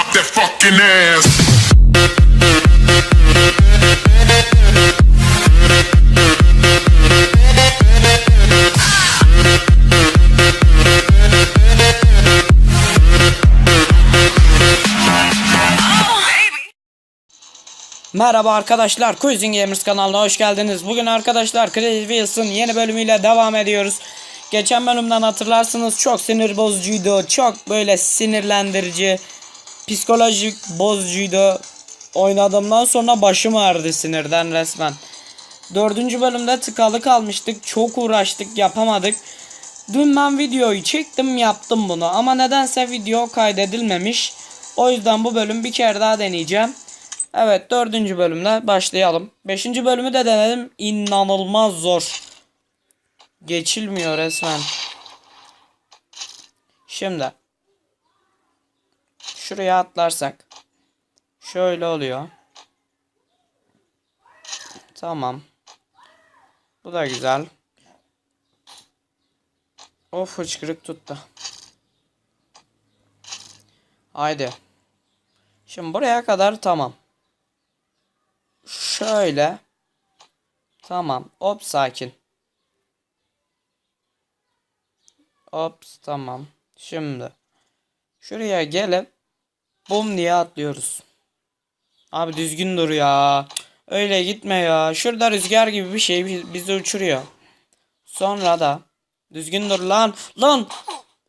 drop that fucking ass. Merhaba arkadaşlar, Quizzing Gamers kanalına hoş geldiniz. Bugün arkadaşlar Crazy Wheels'ın yeni bölümüyle devam ediyoruz. Geçen bölümden hatırlarsınız çok sinir bozucuydu, çok böyle sinirlendirici, psikolojik bozucuydu. Oynadığımdan sonra başım ağrıdı sinirden resmen. Dördüncü bölümde tıkalı kalmıştık, çok uğraştık, yapamadık. Dün ben videoyu çektim yaptım bunu ama nedense video kaydedilmemiş. O yüzden bu bölüm bir kere daha deneyeceğim. Evet dördüncü bölümle başlayalım. Beşinci bölümü de denedim. İnanılmaz zor. Geçilmiyor resmen. Şimdi. Şuraya atlarsak. Şöyle oluyor. Tamam. Bu da güzel. Of hıçkırık tuttu. Haydi. Şimdi buraya kadar tamam. Şöyle. Tamam. Hop sakin. Hop tamam. Şimdi. Şuraya gelip bum diye atlıyoruz. Abi düzgün dur ya. Öyle gitme ya. Şurada rüzgar gibi bir şey bi- bizi uçuruyor. Sonra da düzgün dur lan. Lan.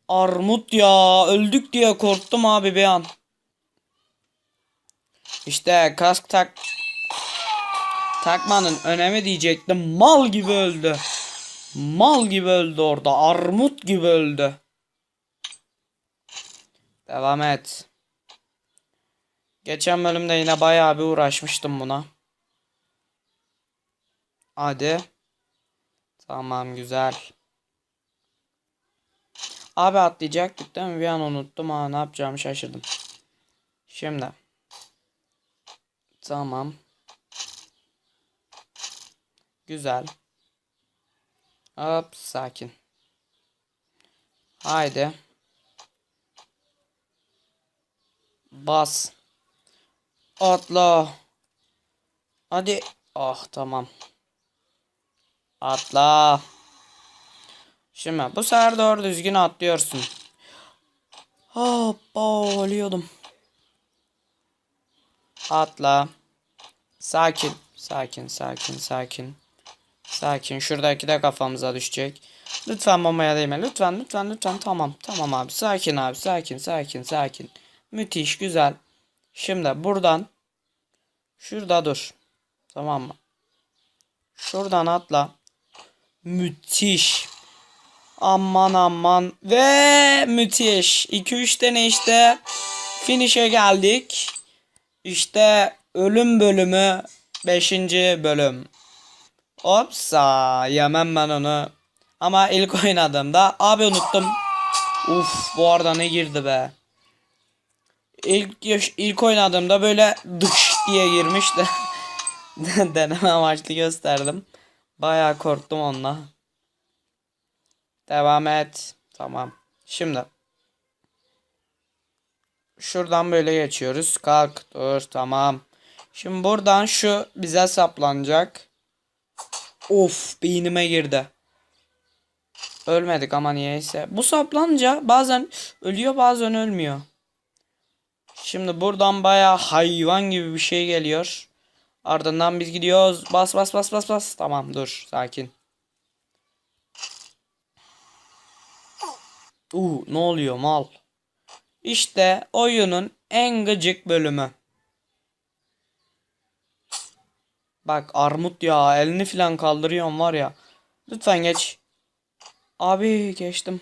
Armut ya. Öldük diye korktum abi bir an. İşte kask tak Takmanın önemi diyecektim. Mal gibi öldü. Mal gibi öldü orada. Armut gibi öldü. Devam et. Geçen bölümde yine bayağı bir uğraşmıştım buna. Hadi. Tamam güzel. Abi atlayacaktık değil mi? Bir an unuttum ha ne yapacağımı şaşırdım. Şimdi. Tamam. Güzel. Hop sakin. Haydi. Bas. Atla. Hadi. Ah tamam. Atla. Şimdi bu sefer doğru düzgün atlıyorsun. Hoppa ölüyordum. Atla. Sakin. Sakin sakin sakin. Sakin. Şuradaki de kafamıza düşecek. Lütfen bombaya değme. Lütfen lütfen lütfen. Tamam. Tamam abi. Sakin abi. Sakin sakin sakin. Müthiş. Güzel. Şimdi buradan şurada dur. Tamam mı? Şuradan atla. Müthiş. Aman aman. Ve müthiş. 2-3 tane işte finish'e geldik. İşte ölüm bölümü 5. bölüm. Opsa yemem ben onu. Ama ilk oynadığımda abi unuttum. Uf bu arada ne girdi be. İlk ilk oynadığımda böyle dış diye girmişti. Deneme amaçlı gösterdim. Bayağı korktum onunla. Devam et. Tamam. Şimdi. Şuradan böyle geçiyoruz. Kalk. Dur. Tamam. Şimdi buradan şu bize saplanacak. Of beynime girdi. Ölmedik ama niyeyse. Bu saplanınca bazen ölüyor bazen ölmüyor. Şimdi buradan baya hayvan gibi bir şey geliyor. Ardından biz gidiyoruz. Bas bas bas bas bas. Tamam dur sakin. Uu ne oluyor mal? İşte oyunun en gıcık bölümü. Bak armut ya elini falan kaldırıyorum var ya. Lütfen geç. Abi geçtim.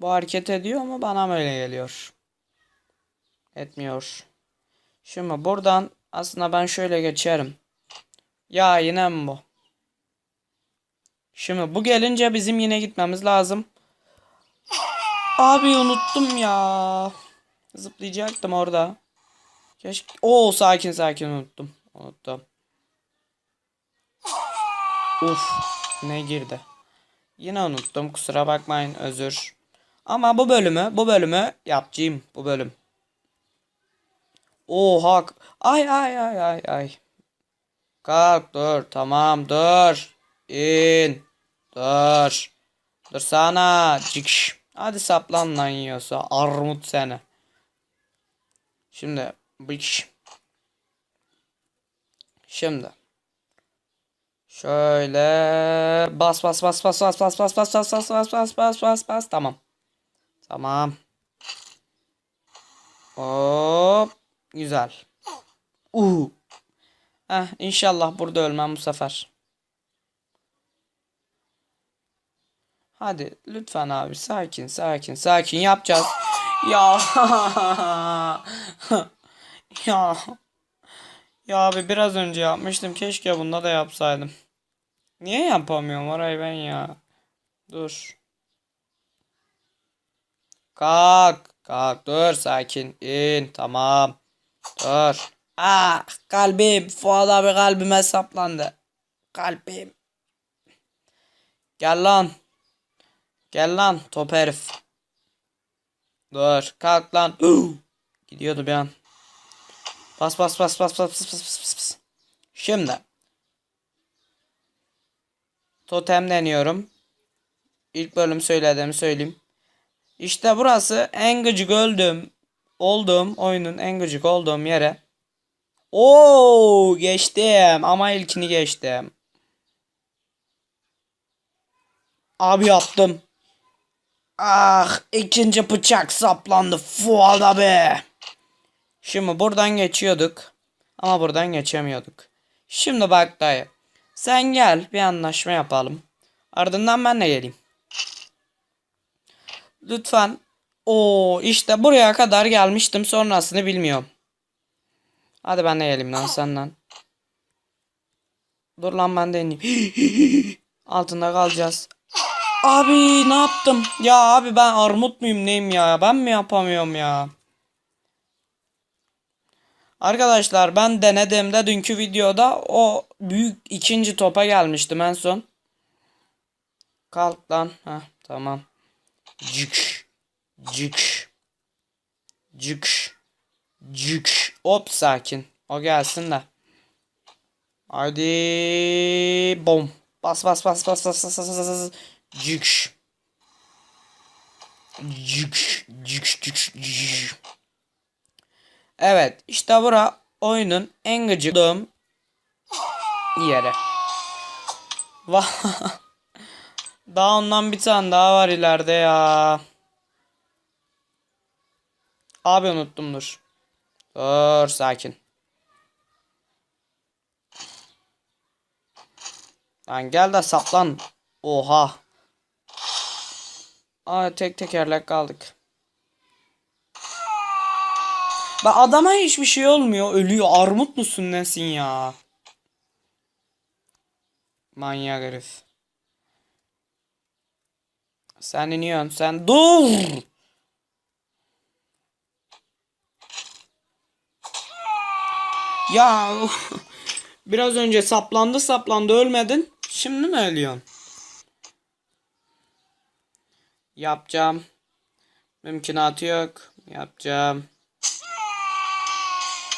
Bu hareket ediyor ama bana mı öyle geliyor? Etmiyor. Şimdi buradan aslında ben şöyle geçerim. Ya yine mi bu? Şimdi bu gelince bizim yine gitmemiz lazım. Abi unuttum ya. Zıplayacaktım orada. Keşke... Oo sakin sakin unuttum. Unuttum. Uf ne girdi. Yine unuttum kusura bakmayın özür. Ama bu bölümü bu bölümü yapacağım bu bölüm. Oha. Ay ay ay ay ay. Kalk dur. Tamam dur. İn. Dur. Dur sana. Ciks. Hadi saplan lan yiyorsa. Armut seni. Şimdi. Bıç. Şimdi. Şöyle bas bas bas bas bas bas bas bas bas bas bas bas bas bas bas tamam. Tamam. Hop. Güzel. Uh. Heh, inşallah burada ölmem bu sefer. Hadi lütfen abi sakin sakin sakin yapacağız. Ya. ya. Ya abi biraz önce yapmıştım. Keşke bunda da yapsaydım. Niye yapamıyorum orayı ben ya? Dur. Kalk. Kalk dur sakin. in tamam. Dur. Ah kalbim. Fuat abi kalbime saplandı. Kalbim. Gel lan. Gel lan top herif. Dur kalk lan. Gidiyordu bir an. Bas bas bas bas bas bas bas bas bas. Şimdi. Totem deniyorum. İlk bölüm söylediğimi söyleyeyim. İşte burası en gıcık öldüm. Olduğum oyunun en gıcık olduğum yere. Oo geçtim ama ilkini geçtim. Abi yaptım. Ah ikinci bıçak saplandı Fuat abi. Şimdi buradan geçiyorduk. Ama buradan geçemiyorduk. Şimdi bak dayı. Sen gel bir anlaşma yapalım. Ardından ben de geleyim. Lütfen. Oo işte buraya kadar gelmiştim. Sonrasını bilmiyorum. Hadi ben de geleyim lan senden. Dur lan ben de ineyim. Altında kalacağız. Abi ne yaptım? Ya abi ben armut muyum neyim ya? Ben mi yapamıyorum ya? Arkadaşlar ben denediğimde dünkü videoda o büyük ikinci topa gelmiştim en son. Kalk lan. Heh, tamam. Cık. Cık. Cık. Cık. Hop sakin. O gelsin de. Hadi bom. Bas bas bas bas bas bas bas bas bas. Cık. Cık. Cık cık cık. Evet işte bura oyunun en gıcıklığım yeri. Daha ondan bir tane daha var ileride ya. Abi unuttum dur. Dur sakin. Lan gel de saplan. Oha. Aa tek tekerlek kaldık. Bak adama hiçbir şey olmuyor. Ölüyor. Armut musun nesin ya? Manyak herif. Sen iniyorsun. Sen dur. Ya biraz önce saplandı saplandı ölmedin. Şimdi mi ölüyorsun? Yapacağım. Mümkünatı yok. Yapacağım.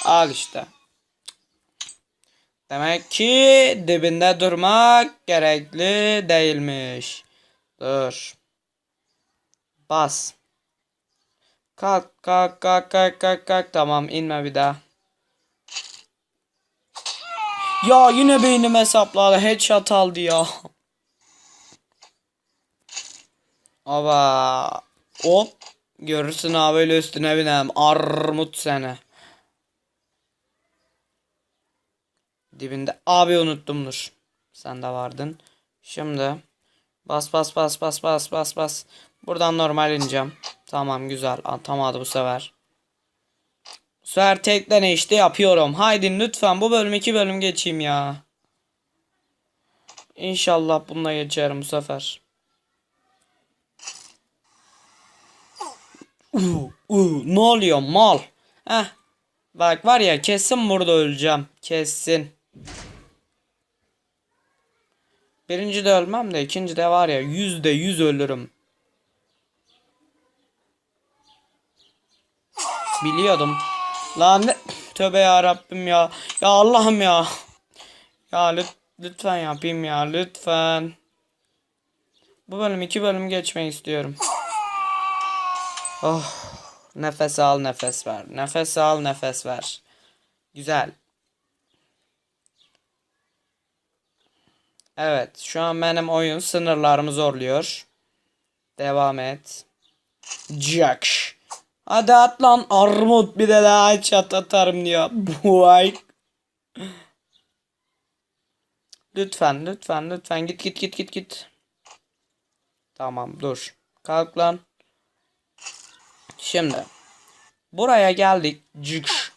Al işte. Demek ki dibinde durmak gerekli değilmiş. Dur. Bas. Kalk kalk kalk kalk kalk kalk. Tamam inme bir daha. Ya yine beynime sapladı. Headshot aldı ya. Aba. Hop. Görürsün abi öyle üstüne binem. Armut seni. Dibinde. Abi unuttumdur. Sen de vardın. Şimdi. Bas bas bas bas bas bas bas. Buradan normal ineceğim. Tamam güzel. Atamadı bu sefer. Bu sefer tekle işte yapıyorum. Haydi lütfen bu bölüm iki bölüm geçeyim ya. İnşallah bununla geçerim bu sefer. Uh, uh, ne oluyor mal? Heh. Bak var ya kesin burada öleceğim. Kesin. Birinci de ölmem de ikinci de var ya yüzde yüz ölürüm. Biliyordum. Lan ne? Tövbe ya Rabbim ya. Ya Allah'ım ya. Ya lüt- lütfen yapayım ya lütfen. Bu bölüm iki bölüm geçmek istiyorum. Oh. Nefes al nefes ver. Nefes al nefes ver. Güzel. Evet şu an benim oyun sınırlarımı zorluyor. Devam et. Jack. Hadi at lan armut bir de daha çat atarım diyor. Vay. Lütfen lütfen lütfen git git git git git. Tamam dur. Kalk lan. Şimdi. Buraya geldik. Cık.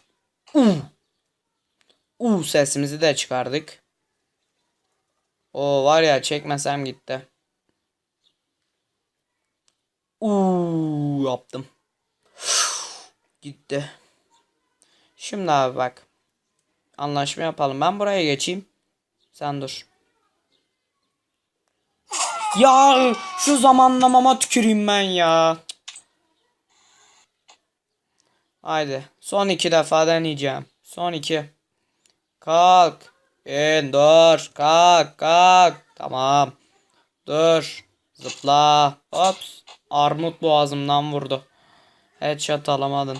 U. U sesimizi de çıkardık. O var ya çekmesem gitti. Uuu yaptım. Gitti. Şimdi abi bak. Anlaşma yapalım. Ben buraya geçeyim. Sen dur. Ya şu zamanlamama tüküreyim ben ya. Haydi. Son iki defa deneyeceğim. Son iki. Kalk. İn dur. Kalk kalk. Tamam. Dur. Zıpla. Hops. Armut boğazımdan vurdu. Headshot alamadın.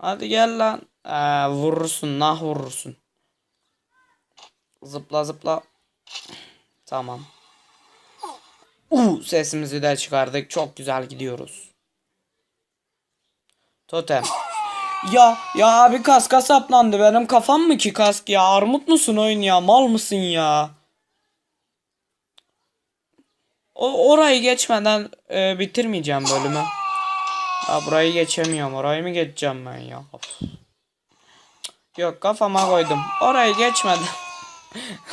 Hadi gel lan. Ee, vurursun. Nah vurursun. Zıpla zıpla. Tamam. Uh, sesimizi de çıkardık. Çok güzel gidiyoruz. Totem. Ya ya abi kaska saplandı. Benim kafam mı ki kask ya? Armut musun oyun ya? Mal mısın ya? O orayı geçmeden e, bitirmeyeceğim bölümü. Ya burayı geçemiyorum. Orayı mı geçeceğim ben ya? Of. Yok kafama koydum. Orayı geçmeden.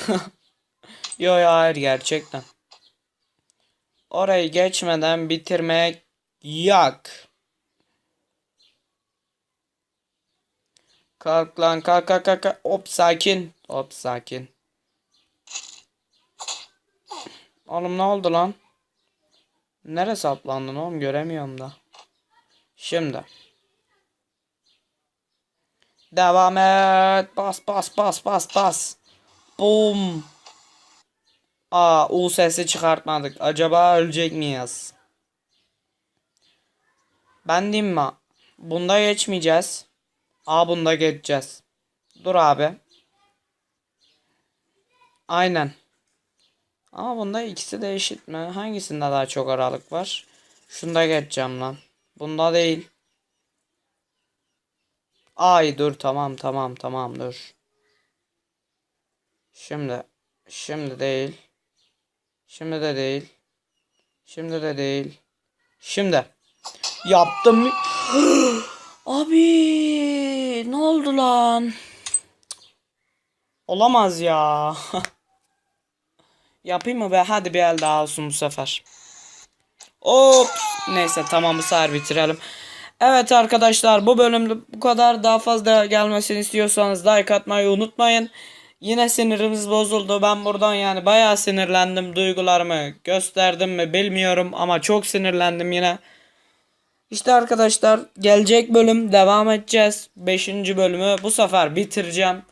Yo ya hayır gerçekten. Orayı geçmeden bitirmek yak. Kalk lan kalk kalk kalk. Hop sakin. Hop sakin. Oğlum ne oldu lan? Nereye saplandın oğlum göremiyorum da. Şimdi. Devam et. Bas bas bas bas bas. Boom. Aa U sesi çıkartmadık. Acaba ölecek miyiz? Ben diyeyim mi? Bunda geçmeyeceğiz. Aa bunda geçeceğiz. Dur abi. Aynen. Ama bunda ikisi de eşit mi? Hangisinde daha çok aralık var? Şunda geçeceğim lan. Bunda değil. Ay dur tamam tamam tamam dur. Şimdi. Şimdi değil. Şimdi de değil. Şimdi de değil. Şimdi. Yaptım. Abi ne oldu lan? Olamaz ya. Yapayım mı be? Hadi bir el daha olsun bu sefer. Hop. Neyse tamam bu bitirelim. Evet arkadaşlar bu bölümde bu kadar. Daha fazla gelmesini istiyorsanız like atmayı unutmayın. Yine sinirimiz bozuldu. Ben buradan yani bayağı sinirlendim. Duygularımı gösterdim mi bilmiyorum ama çok sinirlendim yine. İşte arkadaşlar gelecek bölüm devam edeceğiz. 5. bölümü bu sefer bitireceğim.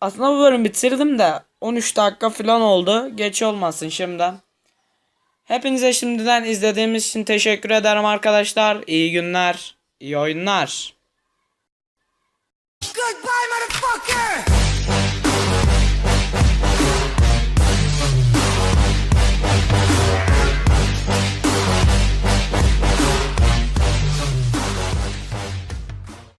Aslında bu bölüm bitirdim de 13 dakika falan oldu. Geç olmasın şimdiden. Hepinize şimdiden izlediğimiz için teşekkür ederim arkadaşlar. İyi günler, iyi oyunlar. Goodbye motherfucker!